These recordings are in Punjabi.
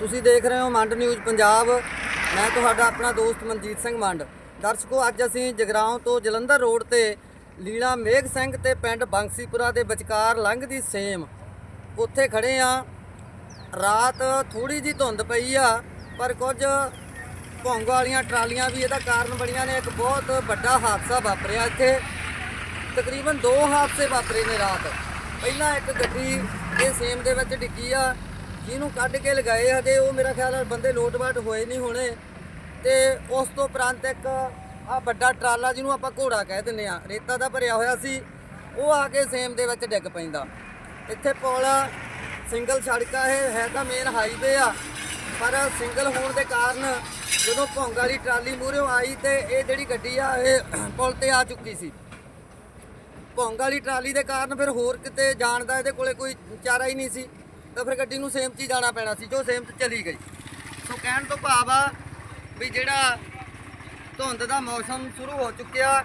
ਤੁਸੀਂ ਦੇਖ ਰਹੇ ਹੋ ਮੰਡ ਨਿਊਜ਼ ਪੰਜਾਬ। ਮੈਂ ਤੁਹਾਡਾ ਆਪਣਾ ਦੋਸਤ ਮਨਜੀਤ ਸਿੰਘ ਮੰਡ। ਦਰਸ਼ਕੋ, ਅੱਜ ਅਸੀਂ ਜਗਰਾਉਂ ਤੋਂ ਜਲੰਧਰ ਰੋਡ ਤੇ ਲੀਲਾ ਮੇਘ ਸਿੰਘ ਤੇ ਪਿੰਡ ਬੰਸੀਪੁਰਾ ਦੇ ਵਿਚਕਾਰ ਲੰਘਦੀ ਸੇਮ। ਉੱਥੇ ਖੜੇ ਆ ਰਾਤ ਥੋੜੀ ਜੀ ਧੁੰਦ ਪਈ ਆ, ਪਰ ਕੁਝ ਭੌਂਗ ਵਾਲੀਆਂ ਟਰਾਲੀਆਂ ਵੀ ਇਹਦਾ ਕਾਰਨ ਬਣੀਆਂ ਨੇ। ਇੱਕ ਬਹੁਤ ਵੱਡਾ ਹਾਦਸਾ ਵਾਪਰਿਆ ਇੱਥੇ। ਤਕਰੀਬਨ ਦੋ ਹਾਦਸੇ ਵਾਪਰੇ ਨੇ ਰਾਤ। ਪਹਿਲਾਂ ਇੱਕ ਗੱਡੀ ਇਹ ਸੇਮ ਦੇ ਵਿੱਚ ਡਿੱਗੀ ਆ ਜਿਹਨੂੰ ਕੱਢ ਕੇ ਲਗਾਏ ਹਜੇ ਉਹ ਮੇਰਾ ਖਿਆਲ ਹੈ ਬੰਦੇ ਲੋਟਵਾਟ ਹੋਏ ਨਹੀਂ ਹੋਣੇ। ਤੇ ਉਸ ਤੋਂ ਉਪਰੰਤ ਇੱਕ ਆ ਵੱਡਾ ਟਰਾਲਾ ਜਿਹਨੂੰ ਆਪਾਂ ਘੋੜਾ ਕਹਿ ਦਿੰਦੇ ਆ, ਰੇਤਾ ਦਾ ਭਰਿਆ ਹੋਇਆ ਸੀ, ਉਹ ਆ ਕੇ ਸੇਮ ਦੇ ਵਿੱਚ ਡਿੱਗ ਪੈਂਦਾ। ਇੱਥੇ ਪੁਲ ਸਿੰਗਲ ਸੜਕ ਆ ਇਹ, ਹੈ ਤਾਂ ਮੇਨ ਹਾਈਵੇ ਆ, ਪਰ ਸਿੰਗਲ ਹੋਣ ਦੇ ਕਾਰਨ ਜਦੋਂ ਭੌਂਗ ਵਾਲੀ ਟਰਾਲੀ ਮੂਹਰੇ ਆਈ ਤੇ ਇਹ ਜਿਹੜੀ ਗੱਡੀ ਆ, ਇਹ ਪੁਲ ਤੇ ਆ ਚੁੱਕੀ ਸੀ। ਭੌਂਗ ਵਾਲੀ ਟਰਾਲੀ ਦੇ ਕਾਰਨ ਫਿਰ ਹੋਰ ਕਿਤੇ ਜਾਣ ਦਾ ਇਹਦੇ ਕੋਲੇ ਕੋਈ ਚਾਰਾ ਹੀ ਨਹੀਂ ਸੀ। ਤਾਂ ਫਿਰ ਗੱਡੀ ਨੂੰ ਸੇਮ 'ਚ ਹੀ ਜਾਣਾ ਪੈਣਾ ਸੀ, ਜੋ ਸੇਮ 'ਚ ਚਲੀ ਗਈ। ਸੋ ਕਹਿਣ ਤੋਂ ਭਾਵ ਆ ਵੀ ਜਿਹੜਾ ਧੁੰਦ ਦਾ ਮੌਸਮ ਸ਼ੁਰੂ ਹੋ ਚੁੱਕਿਆ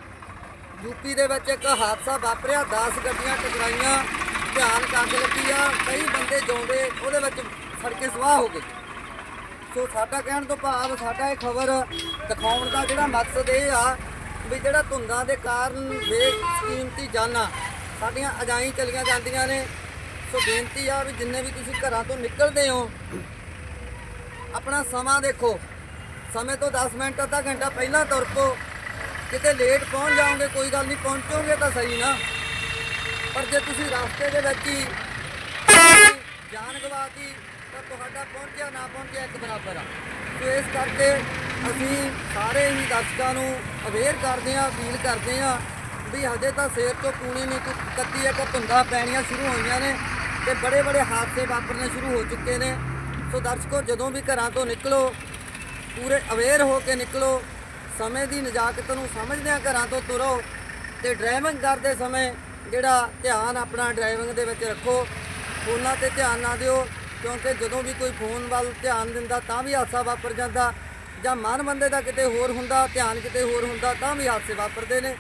ਯੂਪੀ ਦੇ ਵਿੱਚ ਇੱਕ ਹਾਦਸਾ ਵਾਪਰਿਆ 10 ਗੱਡੀਆਂ ਟਕਰਾਈਆਂ, ਧਿਆਨ ਕੱਢ ਲੱਗੀ ਆ, ਕਈ ਬੰਦੇ ਜਿਉਂਦੇ ਉਹਦੇ ਵਿੱਚ ਸੜਕੇ ਸਵਾਹ ਹੋ ਗਏ। ਸੋ ਸਾਡਾ ਕਹਿਣ ਤੋਂ ਭਾਵ, ਸਾਡਾ ਇਹ ਖਬਰ ਦਿਖਾਉਣ ਦਾ ਜਿਹੜਾ ਮਕਸਦ ਇਹ ਆ ਵੀ ਜਿਹੜਾ ਧੁੰਦਾਂ ਦੇ ਕਾਰਨ ਬੇਕੀਮਤੀ ਜਾਨਾਂ, ਸਾਡੀਆਂ ਅਜਾਈ ਚਲੀਆਂ ਜਾਂਦੀਆਂ ਨੇ। ਸੋ ਬੇਨਤੀ ਆ ਵੀ ਜਿੰਨੇ ਵੀ ਤੁਸੀਂ ਘਰਾਂ ਤੋਂ ਨਿਕਲਦੇ ਹੋ, ਆਪਣਾ ਸਮਾਂ ਦੇਖੋ। ਸਮੇਂ ਤੋਂ 10 ਮਿੰਟ, ਅੱਧਾ ਘੰਟਾ ਪਹਿਲਾਂ ਤੁਰ। ਪੋ ਕਿਤੇ ਲੇਟ ਪਹੁੰਚ ਜਾਓਗੇ, ਕੋਈ ਗੱਲ ਨਹੀਂ, ਪਹੁੰਚੋਗੇ ਤਾਂ ਸਹੀ ਨਾ। ਪਰ ਜੇ ਤੁਸੀਂ ਰਸਤੇ ਦੇ ਵਿੱਚ ਹੀ ਜਾਨ ਗਵਾਤੀ, ਤਾਂ ਤੁਹਾਡਾ ਪਹੁੰਚਿਆ, ਨਾ ਪਹੁੰਚਿਆ ਇੱਕ ਬਰਾਬਰ ਆ। ਸੋ ਇਸ ਕਰਕੇ ਅਸੀਂ ਸਾਰੇ ਹੀ ਦਰਸ਼ਕਾਂ ਨੂੰ ਅਵੇਅਰ ਕਰਦੇ ਹਾਂ, ਅਪੀਲ ਕਰਦੇ ਹਾਂ ਵੀ ਹਜੇ ਤਾਂ ਸਿਰ ਤੋਂ ਪੂਣੀ ਨਹੀਂ ਕੁ- ਕੱਤੀ ਇੱਕ ਧੁੰਦਾ ਪੈਣੀਆਂ ਸ਼ੁਰੂ ਹੋਈਆਂ ਨੇ। ਤੇ ਬੜੇ ਬੜੇ ਹਾਦਸੇ ਵਾਪਰਨੇ ਸ਼ੁਰੂ ਹੋ ਚੁੱਕੇ ਨੇ। ਸੋ ਦਰਸ਼ਕੋ, ਜਦੋਂ ਵੀ ਘਰਾਂ ਤੋਂ ਨਿਕਲੋ, ਪੂਰੇ ਅਵੇਅਰ ਹੋ ਕੇ ਨਿਕਲੋ, ਸਮੇਂ ਦੀ ਨਜਾਕਤ ਨੂੰ ਸਮਝਦਿਆਂ ਘਰਾਂ ਤੋਂ ਤੁਰੋ ਤੇ ਡਰਾਈਵਿੰਗ ਕਰਦੇ ਸਮੇਂ ਜਿਹੜਾ ਧਿਆਨ ਆਪਣਾ ਡਰਾਈਵਿੰਗ ਦੇ ਵਿੱਚ ਰੱਖੋ, ਫੋਨਾਂ ਤੇ ਧਿਆਨ ਨਾ ਦਿਓ, ਕਿਉਂਕਿ ਜਦੋਂ ਵੀ ਕੋਈ ਫੋਨ ਵੱਲ ਧਿਆਨ ਦਿੰਦਾ ਤਾਂ ਵੀ ਹਾਦਸਾ ਵਾਪਰ ਜਾਂਦਾ ਜਾਂ ਮਨ ਬੰਦੇ ਦਾ ਕਿਤੇ ਹੋਰ ਹੁੰਦਾ, ਧਿਆਨ ਕਿਤੇ ਹੋਰ ਹੁੰਦਾ ਤਾਂ ਵੀ ਹਾਦਸੇ ਵਾਪਰਦੇ ਨੇ।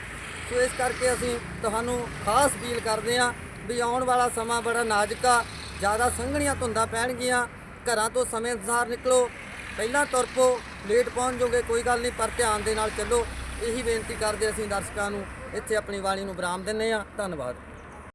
ਸੋ ਇਸ ਕਰਕੇ ਅਸੀਂ ਤੁਹਾਨੂੰ ਖਾਸ ਅਪੀਲ ਕਰਦੇ ਹਾਂ ਵੀ ਆਉਣ ਵਾਲਾ ਸਮਾਂ ਬੜਾ ਨਾਜ਼ੁਕ ਆ। ਜ਼ਿਆਦਾ ਸੰਘਣੀਆਂ ਧੁੰਦਾਂ ਪੈਣਗੀਆਂ। ਘਰਾਂ ਤੋਂ ਸਮੇਂ ਅਨੁਸਾਰ ਨਿਕਲੋ। ਪਹਿਲਾਂ ਤੁਰ ਪੋ ਲੇਟ ਪਹੁੰਚ ਜਾਓਗੇ, ਕੋਈ ਗੱਲ ਨਹੀਂ, ਪਰ ਧਿਆਨ ਦੇ ਨਾਲ ਚੱਲੋ। ਇਹੀ ਬੇਨਤੀ ਕਰਦੇ ਅਸੀਂ ਦਰਸ਼ਕਾਂ ਨੂੰ। ਇੱਥੇ ਆਪਣੀ ਬਾਣੀ ਨੂੰ ਵਿਰਾਮ ਦਿੰਨੇ ਆ ਧੰਨਵਾਦ।